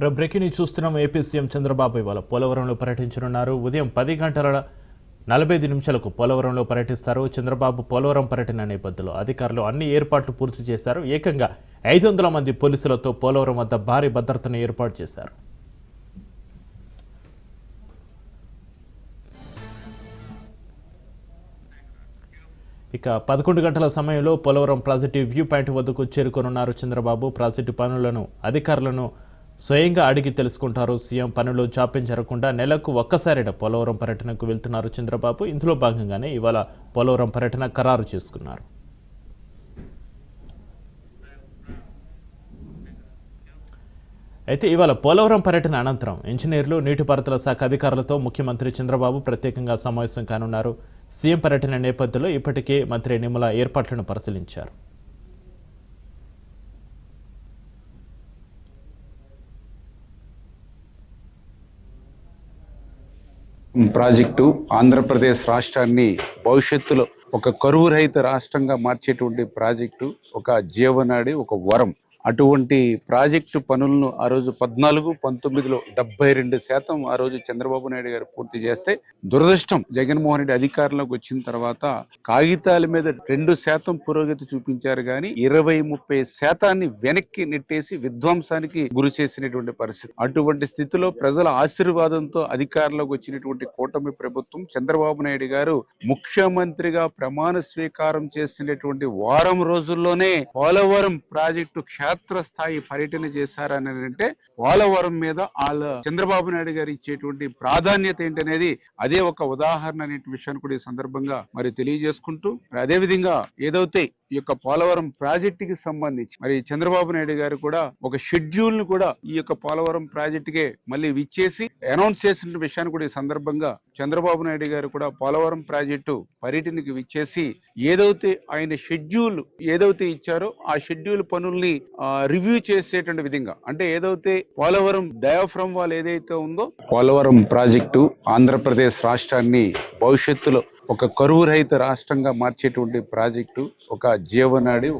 మరో breaking news చూస్తున్నాం. AP CM Chandrababu ఇవాళ పోలవరంలో పర్యటించనున్నారు. ఉదయం పది గంటల నలభై ఐదు నిమిషాలకు పోలవరంలో పర్యటిస్తారు. చంద్రబాబు పోలవరం పర్యటన నేపథ్యంలో అధికారులు అన్ని ఏర్పాట్లు పూర్తి చేశారు. ఏకంగా ఐదు వందల మంది పోలీసులతో పోలవరం వద్ద భారీ భద్రతను ఏర్పాటు చేశారు. ఇక పదకొండు గంటల సమయంలో పోలవరం ప్రాజెక్టు వ్యూ పాయింట్ వద్దకు చేరుకోనున్నారు చంద్రబాబు. ప్రాజెక్టు పనులను అధికారులను స్వయంగా అడిగి తెలుసుకుంటారు. సీఎం పనులు జాప్యం జరగకుండా నెలకు ఒక్కసారిట పోలవరం పర్యటనకు వెళ్తున్నారు చంద్రబాబు. ఇందులో భాగంగానే ఇవాళ పోలవరం పర్యటన ఖరారు చేసుకున్నారు. అయితే ఇవాళ పోలవరం పర్యటన అనంతరం ఇంజనీర్లు నీటిపారుదల శాఖ అధికారులతో ముఖ్యమంత్రి చంద్రబాబు ప్రత్యేకంగా సమావేశం కానున్నారు. సీఎం పర్యటన నేపథ్యంలో ఇప్పటికే మంత్రి నిమ్మల ఏర్పాట్లను పరిశీలించారు. ప్రాజెక్టు ఆంధ్రప్రదేశ్ రాష్ట్రాన్ని భవిష్యత్తులో ఒక కరువు రహిత రాష్ట్రంగా మార్చేటువంటి ప్రాజెక్టు ఒక జీవనాడి ఒక వరం. అటువంటి ప్రాజెక్టు పనులను ఆ రోజు పద్నాలుగు పంతొమ్మిదిలో డెబ్బై రెండు శాతం ఆ రోజు చంద్రబాబు నాయుడు గారు పూర్తి చేస్తే దురదృష్టం. జగన్మోహన్ రెడ్డి అధికారంలోకి వచ్చిన తర్వాత కాగితాల మీద రెండు శాతం పురోగతి చూపించారు కానీ ఇరవై ముప్పై శాతాన్ని వెనక్కి నెట్టేసి విధ్వంసానికి గురి చేసినటువంటి పరిస్థితి. అటువంటి స్థితిలో ప్రజల ఆశీర్వాదంతో అధికారంలోకి వచ్చినటువంటి కూటమి ప్రభుత్వం చంద్రబాబు నాయుడు గారు ముఖ్యమంత్రిగా ప్రమాణ స్వీకారం చేసినటువంటి వారం రోజుల్లోనే పోలవరం ప్రాజెక్టు క్షేత్రస్థాయి పర్యటన చేశారని అంటే పోలవరం మీద వాళ్ళ చంద్రబాబు నాయుడు గారు ఇచ్చేటువంటి ప్రాధాన్యత ఏంటనేది అదే ఒక ఉదాహరణ అనే విషయాన్ని కూడా ఈ సందర్భంగా మరి తెలియజేసుకుంటూ అదే విధంగా ఏదైతే ఈ యొక్క పోలవరం ప్రాజెక్టుకి సంబంధించి మరి చంద్రబాబు నాయుడు గారు కూడా ఒక షెడ్యూల్ను కూడా ఈ యొక్క పోలవరం ప్రాజెక్టుకే మళ్ళీ విచ్చేసి అనౌన్స్ చేసిన విషయాన్ని కూడా ఈ సందర్భంగా చంద్రబాబు నాయుడు గారు కూడా పోలవరం ప్రాజెక్టు పర్యటనకి విచ్చేసి ఏదైతే ఆయన షెడ్యూల్ ఏదైతే ఇచ్చారో ఆ షెడ్యూల్ పనుల్ని రివ్యూ చేసేటువంటి విధంగా అంటే ఏదైతే పోలవరం డయాఫ్రమ్ వాల్ ఏదైతే ఉందో పోలవరం ప్రాజెక్టు ఆంధ్రప్రదేశ్ రాష్ట్రాన్ని భవిష్యత్తులో ఒక కరువు రహిత రాష్ట్రంగా మార్చేటువంటి ప్రాజెక్టు ఒక జీవనాడి